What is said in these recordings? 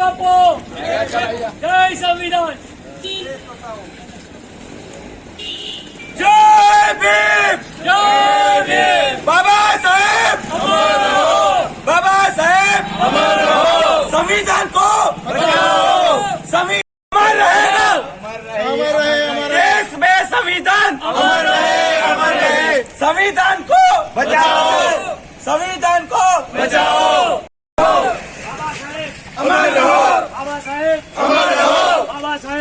बापू जय संविधान जय भीम जय भीम बाबा साहेब बाबा साहेब संविधान को बचाओ संविधान रहेगा अमर रहे देश में संविधान। अमर रहे अमर रहे संविधान को बचाओ। संविधान को बचाओ।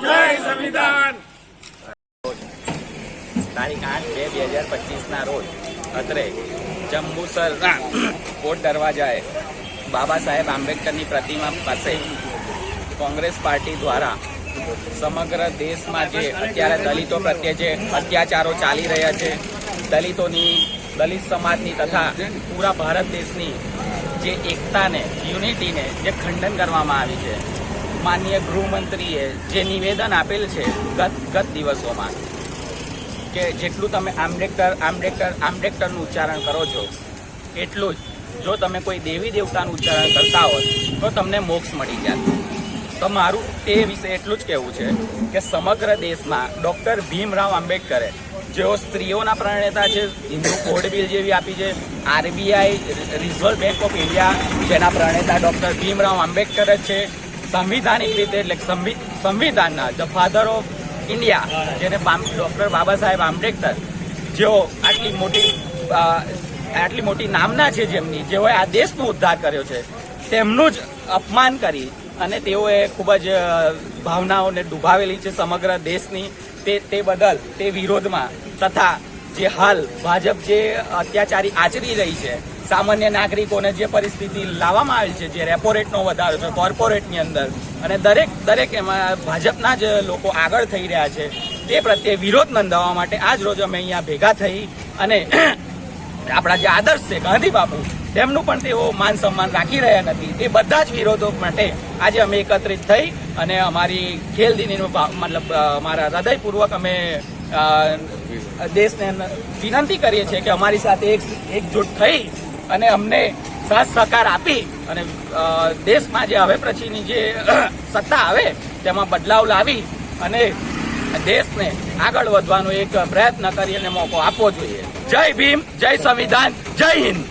जय संविधान તારીખ આઠ બે બે હજાર પચીસના રોજ અત્રે જંબુસરના કોટ દરવાજાએ બાબા સાહેબ આંબેડકરની પ્રતિમા પાસે કોંગ્રેસ પાર્ટી દ્વારા સમગ્ર દેશમાં જે અત્યારે દલિતો પ્રત્યે જે અત્યાચારો ચાલી રહ્યા છે, દલિતોની, દલિત સમાજની તથા પૂરા ભારત દેશની જે એકતાને, યુનિટીને જે ખંડન કરવામાં આવી છે. માનનીય ગૃહમંત્રીએ જે નિવેદન આપેલ છે ગત ગત દિવસોમાં કે જેટલું તમે આંબેડકર આંબેડકર, આંબેડકરનું ઉચ્ચારણ કરો છો, એટલું જ જો તમે કોઈ દેવી દેવતાનું ઉચ્ચારણ કરતા હોત, તો તમને મોક્ષ મળી જાય તો મારું તે વિશે એટલું જ કહેવું છે કે સમગ્ર દેશમાં ડૉક્ટર ભીમરાવ આંબેડકરે જેઓ સ્ત્રીઓના પ્રણેતા છે, હિન્દુ કોડ બિલ જેવી આપી છે, RBI, reserve bank of India જેના પ્રણેતા ડૉક્ટર ભીમરાવ આંબેડકર જ છે, સંવિધાનિક રીતે એટલે સંવિધાનના ધ ફાધર ઓફ ઇન્ડિયા, જેને ડૉક્ટર બાબા સાહેબ આંબેડકર જેઓ આટલી મોટી આટલી મોટી નામના છે જેમની, જેઓએ આ દેશનો ઉદ્ધાર કર્યો છે. તેમનું જ અપમાન કરી અને તેઓએ ખૂબ જ ભાવનાઓને ડૂબાવેલી છે સમગ્ર દેશની. તે તે બદલ, તે વિરોધમાં તથા જે હાલ ભાજપ જે અત્યાચારી આચરી રહી છે, સામાન્ય નાગરિકોને જે પરિસ્થિતિ લાવવામાં આવી છે, જે રેપો રેટનો વધારો છે, કોર્પોરેટની અંદર અને દરેક દરેક એમાં ભાજપના જ લોકો આગળ થઈ રહ્યા છે, તે પ્રત્યે વિરોધ નોંધાવવા માટે આજ રોજ અમે અહીંયા ભેગા થઈ અને આપણા જે આદર્શ છે, ગાંધી બાપુ, તેમનું પણ તેઓ માન સન્માન રાખી રહ્યા નથી. એ બધા જ વિરોધો માટે આજે અમે એકત્રિત થઈ અને અમારી ખેલ દિનીનો મતલબ અમારા હૃદયપૂર્વક અમે દેશને વિનંતી કરીએ છીએ કે અમારી સાથે એક, એકજૂટ થઈ અને અમને સાથ સહકાર આપી અને દેશમાં જે હવે પછીની જે સત્તા આવે, તેમાં બદલાવ લાવી અને દેશને આગળ વધવાનો એક પ્રયત્ન કરી મોકો આપવો જોઈએ. જય ભીમ, જય સંવિધાન, જય હિન્દ.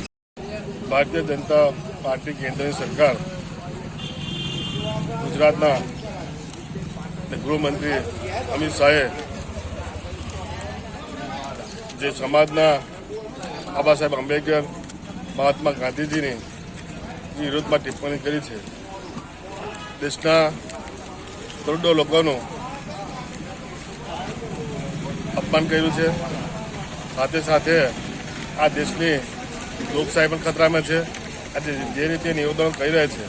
ભારતીય જનતા પાર્ટી કેન્દ્રની સરકાર ગુજરાતના ગૃહમંત્રી અમિત શાહે જે સમાજના બાબા સાહેબ આંબેડકર, મહાત્મા ગાંધીજીની વિરોધમાં ટિપ્પણી કરી છે. દેશના કરોડો લોકોનું અપમાન કર્યું છે. સાથે સાથે આ દેશની લોકશાહી પણ ખતરામાં છે. આજે જે રીતે નિવેદનો કરી રહ્યા છે,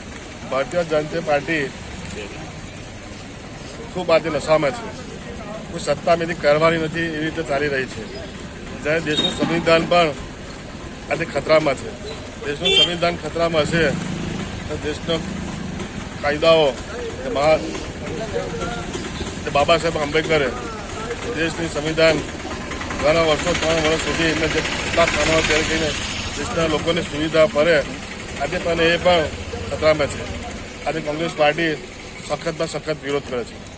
ભારતીય જનતા પાર્ટી ખૂબ આજે નશામાં છે. કોઈ સત્તા મેથી કરવાની નથી, એવી રીતે ચાલી રહી છે. જ્યારે દેશનું સંવિધાન પણ આજે ખતરામાં છે. દેશનું સંવિધાન ખતરામાં છે, તો દેશનો કાયદાઓ બાબા સાહેબ આંબેડકરે દેશની સંવિધાન ઘણા વર્ષો ત્રણ વર્ષ સુધી એમને જે કેટલાક કામો તૈયાર કહીને દેશના લોકોને સુવિધા પડે આજે પણ એ પણ ખતરામાં છે. આજે કોંગ્રેસ પાર્ટી સખતમાં સખત વિરોધ કરે છે.